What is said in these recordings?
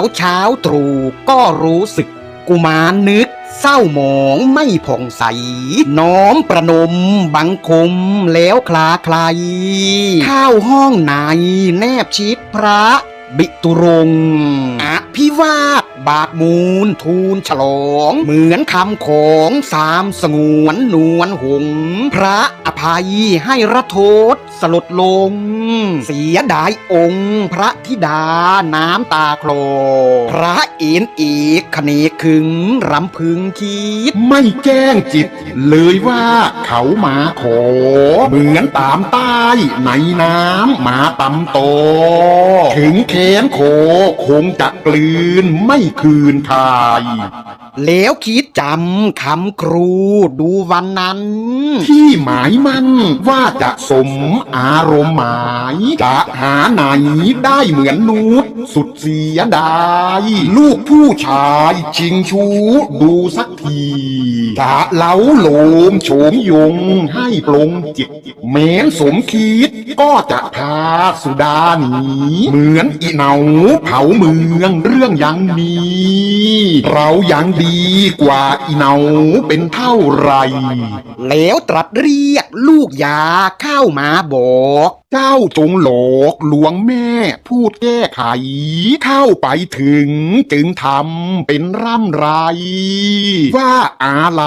พอฟ้าวเช้าตรู่ก็รู้สึกกุมารนึก เศร้าหมองไม่ผ่องใส น้อมประนมบังคมแล้วคลาคลายเข้าวห้องในแนบชิดพระ บิตุรงค์อภิวาท บาทมูลทูลฉลอง เหมือนคำของสามสงวนนวลหงส์พระอภัยให้ระโทษสลดลง เสียดายองค์ พระธิดาน้ำตาโคลพระเอ็นเอกขเนกขึงรำพึงคิด ไม่แจ้งจิต เลยว่าเขามาขอ เหมือนตามใต้ในน้ำมาตำโต ถึงแขนโคคงจะกลืนไม่คืนคาย แล้วคิดจำคำครูดูวันนั้น ที่หมายมั่นว่าจะสมอารมณ์หมาย จะหาไหนได้เหมือนนูดสุดเสียดาย ลูกผู้ชายชิงชูดูสักทีจะเล้าโลมโฉมยงให้ปลงจิตแม้นสมคิดก็จะพาสุดาหนีเหมือนอีเหนาเผาเมืองเรื่องยังมีเรายังดีกว่าอีเหนาเป็นเท่าไหรแล้วตรัสเรียกลูกยาเข้ามาบอก เจ้าจงหลอกลวงแม่ พูดแก้ไข เข้าไปถึงจึงทำเป็นร่ำไร ว่าอะไร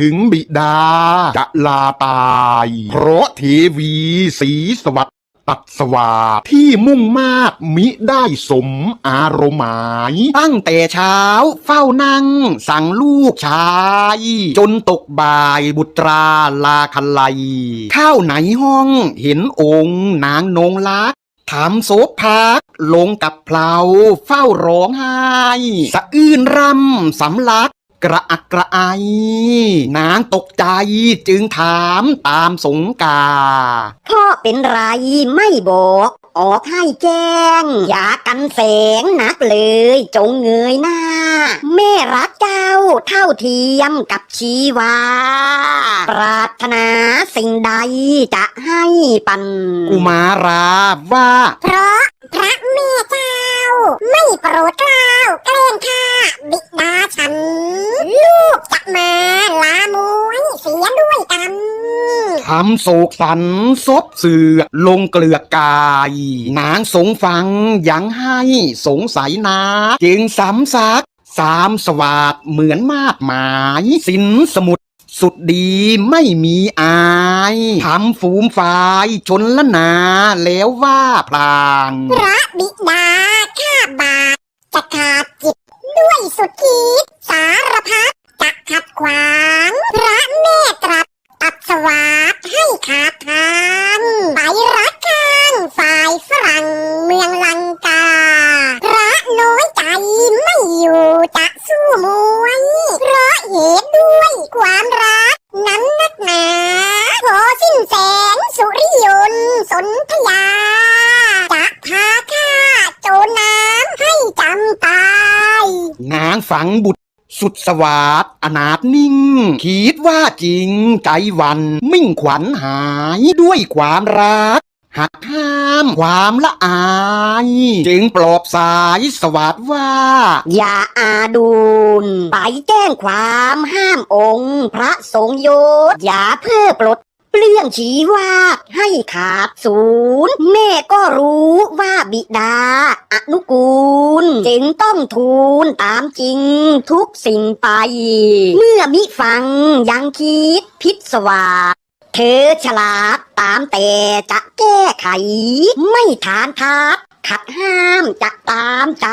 ถึงบิดาจะลาตาย เพราะเทวีสีสวัสดิ์ ตัดสวาที่มุ่งมากมิได้สมอารมณ์หมาย ตั้งแต่เช้าเฝ้านั่ง สั่งลูกชาย จนตกบ่ายบุตราลาคันไลเข้าไหนห้องเห็นองค์นางนงลักษณ์ทำโซพักลงกับเพลาเฝ้าร้องไห้ สะอื้นรำสำลัก กระอักกระไอนางตกใจจึงถามตามสงกา พ่อเป็นไรไม่บอก ออกให้แจ้ง อย่ากันแสงนักเลย จงเงยหน้า แม่รักเจ้าเท่าเทียมกับชีวา ปรารถนาสิ่งใดจะให้ปัน กุมาราว่า เพราะพระแม่เจ้า ไม่โปรดเกล้าแกล้งข้าบิดาฉัน ลูกจะมาลามวยเสียด้วยกันทำโศกสันซบเสือลงเกลือกกายนางสงฟังยังให้สงสัยนาจึงสำซักสามสวาดเหมือนมาดหมายสินสมุดสุดดีไม่มีอายทำฟูมฝายชนละนาแล้วว่าพลางพระบิดา ข้าบาทจะขาดจิตด้วยสุดคิด สารพัดจะขัดขวาง พระแม่ตรัสตัดสวาดให้ขาดทางไปรักข้างฝ่ายฝรั่งเมืองลังกา พระน้อยใจไม่อยู่จะสู้มวย เพราะเหตุด้วยความรัก นั้นนักหนาพอสิ้นแสงสุริยนต์สนธยา จะพาข้าโจรน้ำให้จำตาย นาง ฝังบุตรสุดสวาดอนาถนิ่ง คิดว่าจริงใจวัน มิ่งขวัญหายด้วยความรัก หักห้ามความละอาย จึงปลอบสายสวัสดว่า อย่าอาดูลไปแจ้งความห้ามองค์ พระสงฆ์โยศอย่าเพื่อปลด เปลื้องชีวาดให้ขาดศูนย์แม่ก็รู้ว่าบิดา อนุกูล จึงต้องทูลตามจริงทุกสิ่งไป เมื่อมิฟังยังคิดพิศวาเธอฉลาดตามแต่จะแก้ไข ไม่ทานทัดขัดห้ามจะตามใจ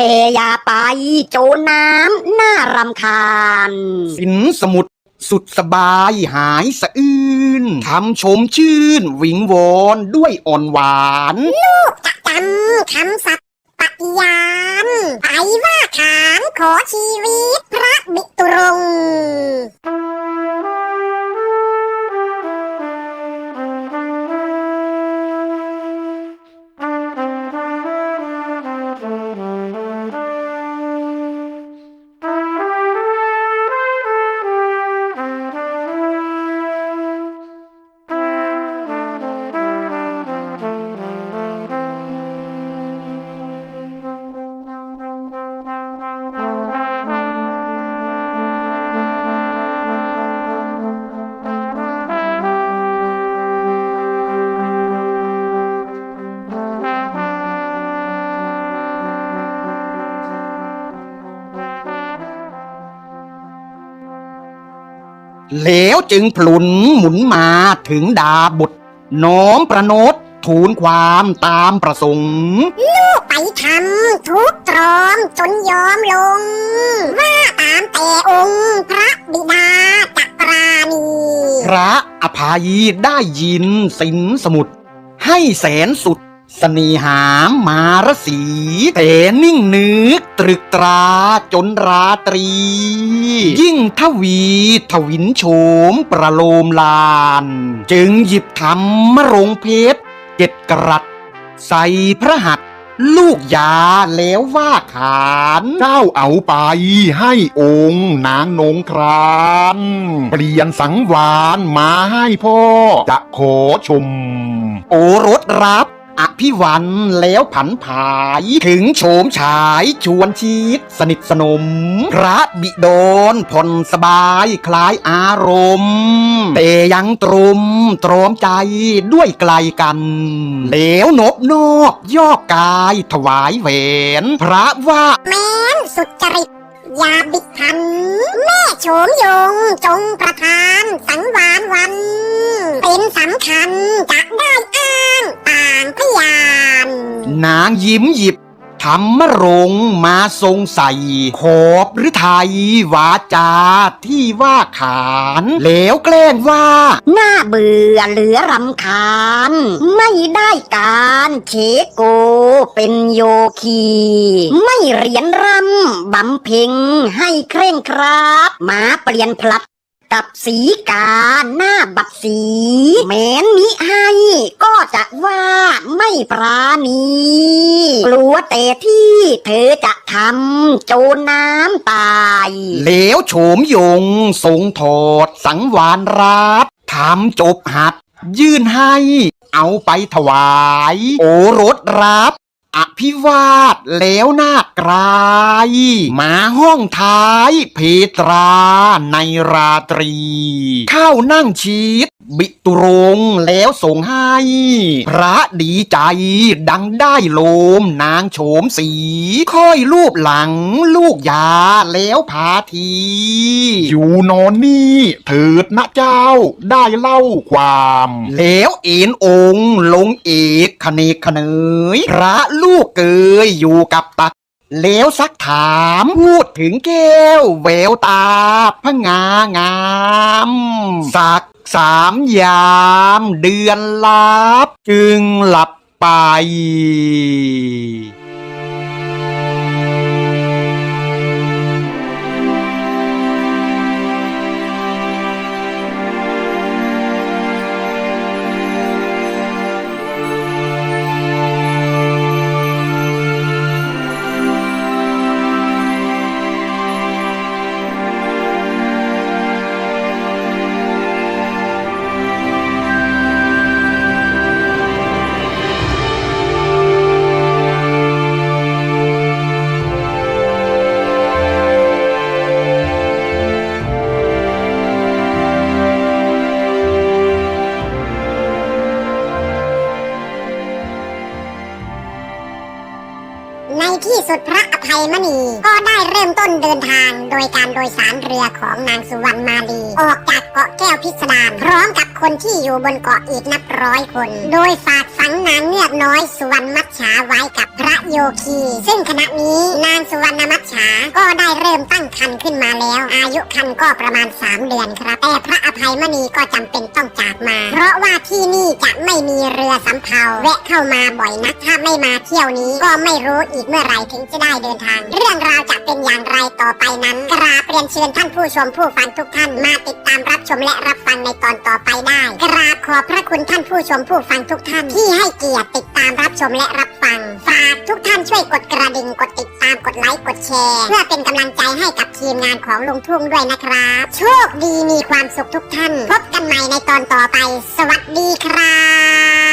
แต่อย่าไปโจรน้ำน่ารำคาญ สินสมุด สุดสบายหายสะอื้นทำชมชื่น วิงวอนด้วยอ่อนหวาน ลูกจะจำคำสัตย์ปฏิญาณไปว่าขานขอชีวิตพระบิตุรงค์ แล้วจึงพลุนหมุนมาถึงดาบทน้อมประโนตทูลความตามประสงค์ไปทำทุกตรอมจนยอมลง ว่าตามแต่องค์พระบิดาจักปราณีพระอภัยได้ยินสินสมุด ให้แสนสุดเสนีหามมารสีแต่นิ่งนึก ตรึกตราจนราตรี ยิ่งทวีทวินโฉมประโลมลาน จึงหยิบทำมรงเพชรเจ็ดกรัตใส่พระหัตลูกยาแล้วว่าขานเจ้าเอาไปให้องค์นางนงคราน เปลี่ยนสังวานมาให้พ่อ จะขอชม โอรสรับ อภิวันแล้วผันผาย ถึงโฉมฉายชวนชีตสนิทสนม พระบิดรผ่อนสบายคลายอารมณ์แต่ยังตรมตรอมใจด้วยไกลกันแล้วนบนอบย่อกายถวายแหวน พระว่าแม้นสุจริตอย่าบิดพัน แม่โฉมยงจงประทาน สังวานวัน เป็นสำคัญจะได้อ้างต่างพยาน นางยิ้มหยิบธรรมรงมาทรงใส่ขอบหรือไทยวาจาที่ว่าขาน แล้วแกล้งว่า หน้าเบื่อเหลือรำคาญ ไม่ได้การเชโกเป็นโยคี ไม่เรียนรำบำเพ็งให้เคร่งครัดมาเปลี่ยนพลัด กับสีกาหน้าบัดสีแม้นมิให้ก็จะว่าไม่ปราณีกลัวแต่ที่เธอจะทำโจรน้ำตายแล้วโฉมยงทรงถอดสังวานรับทำจบหัด ยื่นให้ เอาไปถวาย โอรสรับ อภิวาทแล้วหน้ากรายมาห้องท้ายเพตราในราตรี เข้านั่งชีด บิตุรงแล้วส่งให้ พระดีใจดังได้โลมนางโฉมสี ค่อยรูปหลังลูกยาแล้วพาที อยู่นอนนี่เถิดนะเจ้าได้เล่าความ แล้วเอ็นองค์ลงเอกคเนกขเนยพระลูกเกยอยู่กับตัก แล้วซักถามพูดถึงแก้วแววตาพะงางาม สักสามยามเดือนลับ จึงหลับไป สุทธิ์พระอภัยมณี ก็ได้เริ่มต้นเดินทางโดยการโดยสารเรือของนางสุวรรณมาลี ออกจากเกาะแก้วพิสดารพร้อมกับคนที่อยู่บนเกาะอีกนับร้อยคน โดยฝาก นางเงือกน้อยสุวรรณมัจฉาไว้กับพระโยคี ซึ่งขณะนี้นางสุวรรณมัจฉาก็ได้เริ่มตั้งครรภ์ขึ้นมาแล้ว อายุครรภ์ก็ประมาณ 3 เดือนครับ แต่พระอภัยมณีก็จำเป็นต้องจากมา เพราะว่าที่นี่จะไม่มีเรือสำเภาแวะเข้ามาบ่อยนักถ้าไม่มาเที่ยวนี้ก็ไม่รู้อีกเมื่อไหร่ถึงจะได้เดินทาง เรื่องราวจะเป็นอย่างไรต่อไปนั้นกราบเรียนเชิญท่านผู้ชมผู้ฟังทุกท่านมาติดตามรับชมและรับฟังในตอนต่อไปได้ กราบขอบพระคุณท่านผู้ชมผู้ฟังทุกท่านที่ให้เกียรติติดตามรับชมและรับฟัง ฝากทุกท่านช่วยกดกระดิ่ง กดติดตาม กดไลค์ กดแชร์ เพื่อเป็นกำลังใจให้กับทีมงานของลุงทุ่งด้วยนะครับ โชคดีมีความสุขทุกท่าน พบกันใหม่ในตอนต่อไป สวัสดีครับ